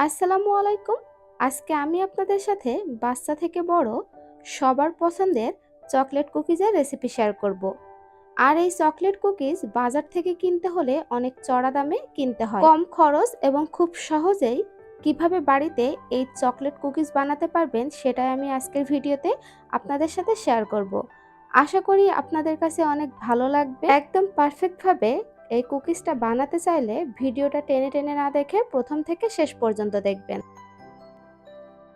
আসসালামু আলাইকুম আজকে আমি আপনাদের সাথে বাচ্চা থেকে বড় সবার পছন্দের চকলেট কুকিজের রেসিপি শেয়ার করব। আর এই চকলেট কুকিজ বাজার থেকে কিনতে হলে অনেক চড়া দামে কিনতে হয় কম খরচ এবং খুব সহজেই কীভাবে বাড়িতে এই চকলেট কুকিজ বানাতে পারবেন সেটাই আমি আজকের ভিডিওতে আপনাদের সাথে শেয়ার করব। আশা করি আপনাদের কাছে অনেক ভালো লাগবে একদম পারফেক্টভাবে এই কুকিজটা বানাতে চাইলে ভিডিওটা টেনে টেনে না দেখে প্রথম থেকে শেষ পর্যন্ত দেখবেন।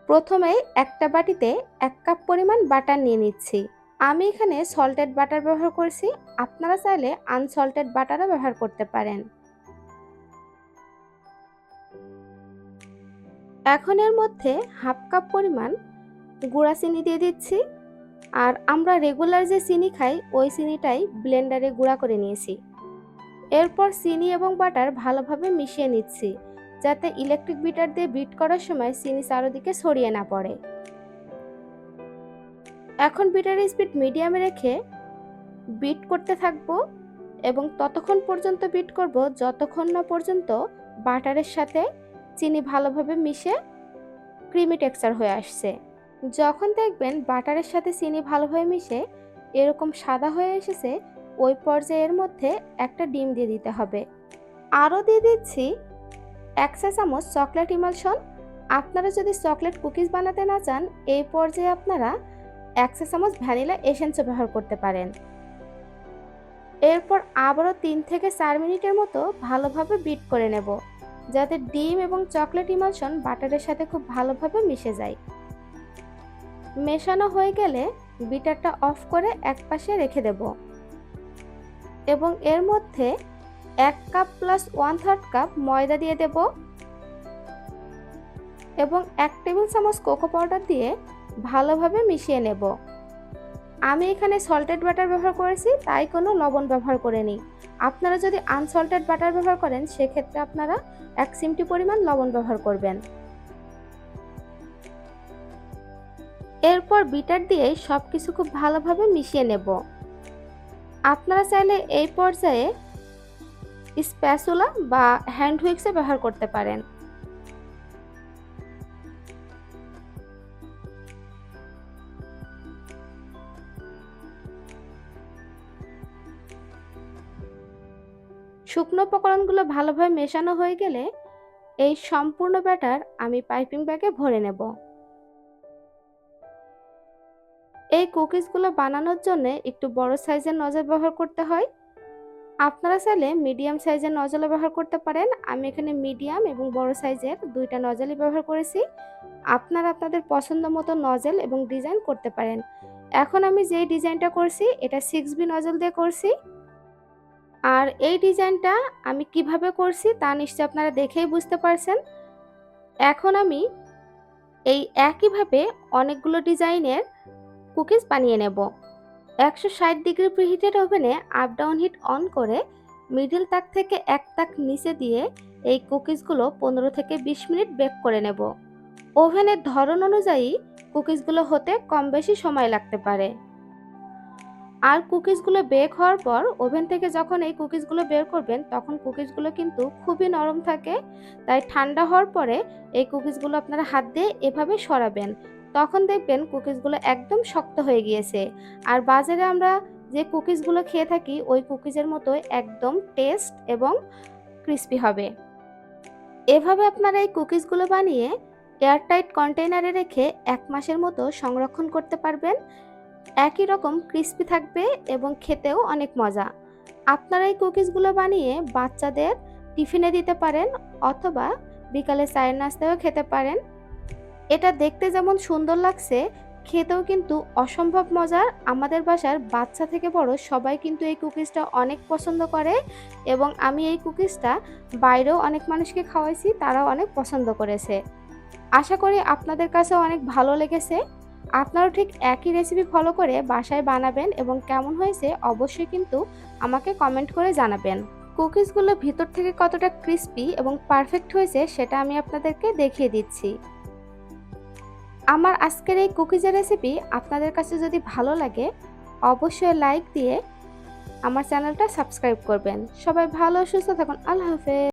প্রথমেই একটা বাটিতে এক কাপ পরিমাণ বাটার নিয়ে নিচ্ছি। আমি এখানে সল্টেড বাটার ব্যবহার করছি। আপনারা চাইলে আনসল্টেড বাটারও ব্যবহার করতে পারেন। এখন এর মধ্যে হাফ কাপ পরিমাণ গুঁড়া চিনি দিয়ে দিচ্ছি। আর আমরা রেগুলার যে চিনি খাই, ওই চিনিটাই ব্লেন্ডারে গুঁড়া করে নিয়েছি। এরপর চিনি এবং বাটার ভালোভাবে মিশিয়ে নিচ্ছি, যাতে ইলেকট্রিক বিটার দিয়ে বিট করার সময় চিনি চারোদিকে ছড়িয়ে না পড়ে। এখন বিটারের স্পিড মিডিয়ামে রেখে বিট করতে থাকব এবং ততক্ষণ পর্যন্ত বিট করব যতক্ষণ না পর্যন্ত বাটারের সাথে চিনি ভালোভাবে মিশে ক্রিমি টেক্সচার হয়ে আসছে। যখন দেখবেন বাটারের সাথে চিনি ভালোভাবে মিশে এরকম সাদা হয়ে এসেছে ওই পর্যায়ের মধ্যে একটা ডিম দিয়ে দিতে হবে। আরও দিয়ে দিচ্ছি এক চা চামচ চকলেট ইমালশন। আপনারা যদি চকলেট কুকিজ বানাতে না চান, এই পর্যায়ে আপনারা এক চা চামচ ভ্যানিলা এসেন্সও ব্যবহার করতে পারেন। এরপর আবারও তিন থেকে চার মিনিটের মতো ভালোভাবে বিট করে নেব, যাতে ডিম এবং চকলেট ইমালশন বাটারের সাথে খুব ভালোভাবে মিশে যায়। মেশানো হয়ে গেলে বিটারটা অফ করে এক পাশে রেখে দেবো। এবং এর মধ্যে এক cup plus one third cup ময়দা দিয়ে দেব এবং এক টেবিল চামচ কোকো পাউডার দিয়ে ভালোভাবে মিশিয়ে নেব। আমি এখানে সল্টেড বাটার ব্যবহার করেছি, তাই কোনো লবণ ব্যবহার করে নিই আপনারা যদি আনসল্টেড বাটার ব্যবহার করেন, সেক্ষেত্রে আপনারা এক সিমটি পরিমাণ লবণ ব্যবহার করবেন। এরপর বিটার দিয়ে সব কিছু খুব ভালোভাবে মিশিয়ে নেব। আপনারা চাইলে এই পর্যায়ে স্প্যাচুলা বা হ্যান্ড হুইক্সে ব্যবহার করতে পারেন। শুকনো উপকরণগুলো ভালোভাবে মেশানো হয়ে গেলে এই সম্পূর্ণ ব্যাটার আমি পাইপিং ব্যাগে ভরে নেব। এই কুকিজগুলো বানানোর জন্য একটু বড় সাইজের নজল ব্যবহার করতে হয়। আপনারা চাইলে মিডিয়াম সাইজের নজলও ব্যবহার করতে পারেন। আমি এখানে মিডিয়াম এবং বড় সাইজের দুইটা নজলই ব্যবহার করেছি। আপনারা আপনাদের পছন্দ মতো নজল এবং ডিজাইন করতে পারেন। এখন আমি যে ডিজাইনটা করছি, এটা সিক্স বি নজল দিয়ে করছি। আর এই ডিজাইনটা আমি কীভাবে করছি, তা নিশ্চয় আপনারা দেখেই বুঝতে পারছেন। এখন আমি এই একইভাবে অনেকগুলো ডিজাইনের কুকিজ বানিয়ে নেব। একশো ষাট ডিগ্রি প্রিহিটেড ওভেনে আপ ডাউন হিট অন করে মিডিল তাক থেকে এক তাক নিচে দিয়ে এই কুকিজগুলো পনেরো থেকে বিশ মিনিট বেক করে নেব। ওভেনের ধরন অনুযায়ী কুকিজগুলো হতে কম বেশি সময় লাগতে পারে। আর কুকিজগুলো বেক হওয়ার পর ওভেন থেকে যখন এই কুকিজগুলো বের করবেন, তখন কুকিজগুলো কিন্তু খুবই নরম থাকে। তাই ঠান্ডা হওয়ার পরে এই কুকিজগুলো আপনারা হাত দিয়ে এভাবে সরাবেন। তখন দেখবেন কুকিজগুলো একদম শক্ত হয়ে গিয়েছে। আর বাজারে আমরা যে কুকিজগুলো খেয়ে থাকি, ওই কুকিজের মতো একদম টেস্ট এবং ক্রিস্পি হবে। এভাবে আপনারা এই কুকিজগুলো বানিয়ে এয়ারটাইট কন্টেইনারে রেখে এক মাসের মতো সংরক্ষণ করতে পারবেন। একই রকম ক্রিস্পি থাকবে এবং খেতেও অনেক মজা। আপনারা এই কুকিজগুলো বানিয়ে বাচ্চাদের টিফিনে দিতে পারেন অথবা বিকালে চায়ের নাস্তাও খেতে পারেন। এটা দেখতে যেমন সুন্দর লাগছে, খেতেও কিন্তু অসম্ভব মজার। আমাদের বাসার বাচ্চা থেকে বড় সবাই কিন্তু এই কুকিজটা অনেক পছন্দ করে এবং আমি এই কুকিজটা বাইরেও অনেক মানুষকে খাওয়াইছি, তারাও অনেক পছন্দ করেছে। আশা করি আপনাদের কাছেও অনেক ভালো লেগেছে। আপনারাও ঠিক একই রেসিপি ফলো করে বাসায় বানাবেন এবং কেমন হয়েছে অবশ্যই কিন্তু আমাকে কমেন্ট করে জানাবেন। কুকিজগুলো ভিতর থেকে কতটা ক্রিস্পি এবং পারফেক্ট হয়েছে সেটা আমি আপনাদেরকে দেখিয়ে দিচ্ছি। আমার আজকের এই কুকিজের রেসিপি আপনাদের কাছে যদি ভালো লাগে, অবশ্যই লাইক দিয়ে আমার চ্যানেলটা সাবস্ক্রাইব করবেন। সবাই ভালো, সুস্থ থাকুন। আল্লাহ হাফেজ।